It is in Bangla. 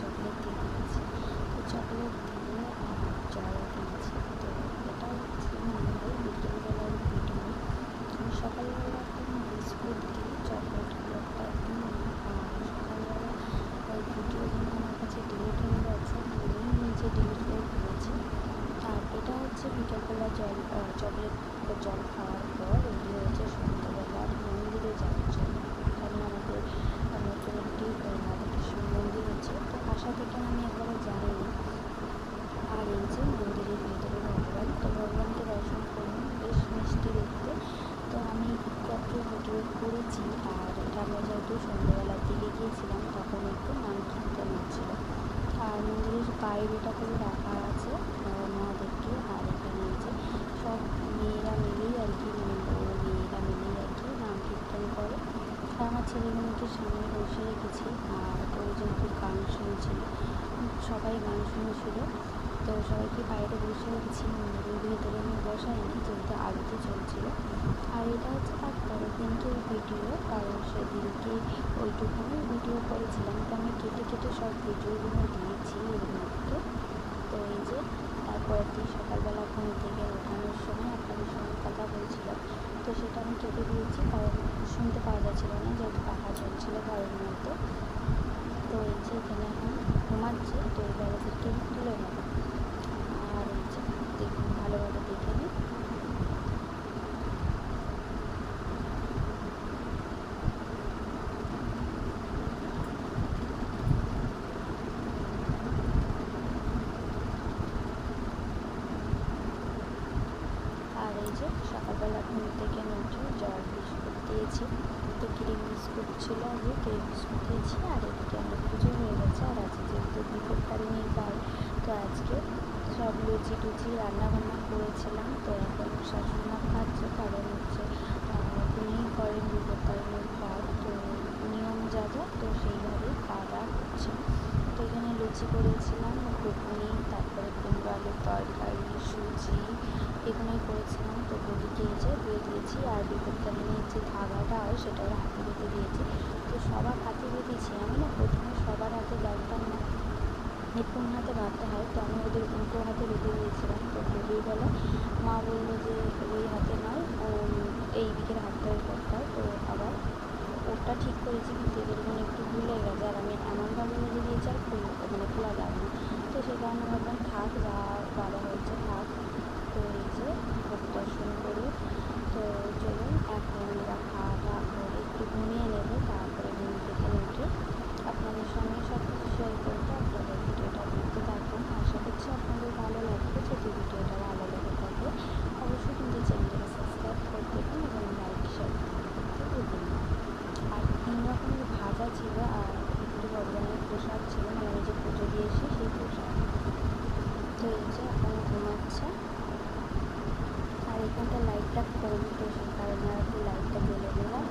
চকলেট দিয়ে দিয়েছি তো চকলেট দিয়ে আর জল তো এটা হচ্ছে মঙ্গল বিকেলবেলার ভিডিও সকালবেলা এখন বিস্কুট দিই চকলেটগুলো একদম সকালবেলা ওই আমার কাছে ডিলিট হয়ে গেছে আমি নিজে আর এটা হচ্ছে বিকেলবেলা জল চকলেট জল খাওয়ার পর এটি হচ্ছে সন্ধ্যাবেলার মন্দিরে যাওয়ার জন্য এখানে আমাদের নতুন একটি রাধাকৃষ্ণ মন্দির আছে তো আশা থেকে আমি একবারও যাইনি আর এই যে মন্দিরের ভিতরে ভগবান তো ভগবানকে দর্শন করুন বেশ মিষ্টি দেখতে তো আমি কত ভিডিও করেছি। আর এটা আমরা যেহেতু সন্ধ্যাবেলার দিকে গিয়েছিলাম, তখন একটু নাম কীর্তন হচ্ছিল। আর মন্দিরের বাইরেটা করে রাখা আছে, মহাদেবকে আর এখানে যে সব মেয়েরা মিলেই আর কি মানে মেয়েরা মিলেই আর কি নাম কীর্তন করে। আর আমার ছেলেগুলোকে সামনে বসে রেখেছি, আর ওই যেহেতু গান শুনছিল, সবাই গান শুনছিল। তো সবাইকে বাইরে বসে রেখেছি মন্দিরের ভিতরে আমি বসাইনি যেহেতু আরতি চলছিল। আর এটা হচ্ছে তার ভিডিও, কারণ সেদিনকে ওইটুকুনি ভিডিও করেছিলাম, তো আমি কেটে কেটে সব ভিডিওগুলো দিয়েছি এর মধ্যে। তো এই যে, তারপরের দিন সকালবেলা ঘুম থেকে ওঠানোর সময় আপনাদের সঙ্গে কথা বলছিলাম তো সেটা আমি কেটে দিয়েছি, কারণ শুনতে পাওয়া যাচ্ছিল না, যেহেতু পাখা চলছিল ঘরের মধ্যে। তো এই যে এখানে এখন ঘুমাচ্ছে তো এই বেড়াদেরকে তুলে নেব আর এই যে দেখুন ভালোভাবে দেখে নিই আর এই যে সকালবেলা ঘুম থেকে উঠে জল বিস্কুট দিয়েছি। তো ক্রিম বিস্কুট ছিল আগে ক্রিম বিস্কুট দিয়েছি আর এদিকে আমার পুজো হয়ে গেছে আর আজকে যেহেতু বিপত্তারিণীর বার তো আজকে সব লুচি টুচি রান্না বান্না করেছিলাম। তো এখন শাশুড়িমা খাচ্ছে, কারণ হচ্ছে উনিই করেন বিপত্তারিণীর বার তো নিয়ম যা যা, তো সেইভাবেই খাওয়া দাওয়া হচ্ছে তো এখানে লুচি করেছিলাম, ঘুগনি, তারপরে কুমড়ো আলুর তরকারি সুজি এগুলোই করেছিলাম, তো বদিকে এই যে দিয়ে দিয়েছি, আর বিপত্তারিণীর যে ধাগাটা হয় সেটা ওর হাতে বেঁধে দিয়েছি। তো সবার হাতে বেঁধেছি আমি না প্রথমে সবার হাতে বাঁধতাম না কোন হাতে বাঁধতে হয়, তো আমি ওদের উল্টো হাতে বেঁধে দিয়েছিলাম, তো বেলা, মা বলল যে ওই হাতে নয়, ও এই দিকের হাতটাই করতে হয় তো আবার ওটা ঠিক করেছি, কিন্তু এদের মানে একটু ভুলে গেছে, আর আমি এমনভাবে বেঁধে দিয়েছি আর খুল মানে খোলা যাবে না তো সেই কারণে ভাবলাম থাক যা বাবা হয়েছে থাক তো এই যে ভোগ দর্শন করে তো চলুন এখন আমরা খাওয়া দাওয়া করে একটু ঘুমিয়ে নেব তারপরে ঘুম থেকে উঠে আপনাদের সঙ্গে সব কিছু শেয়ার করতে আপনাদের ভিডিওটা দেখতে থাকুন আশা করছি আপনাদের ভালো লাগবে যদি ভিডিওটা ভালো লেগে থাকে অবশ্যই কিন্তু চ্যানেলটাকে সাবস্ক্রাইব করে দেবেন এবং লাইক শেয়ার করতে ভুলবেন না আর তিন রকমের ভাজা ছিল আর একটু ভগবানের প্রসাদ ছিল মানে আমি যে পুজো দিয়েছি সেই প্রসাদ তো এই যে এখন ঘুমাচ্ছে আর এখানটা লাইটটা কম তো সেই কারণে আর কি লাইটটা জ্বেলে দিলাম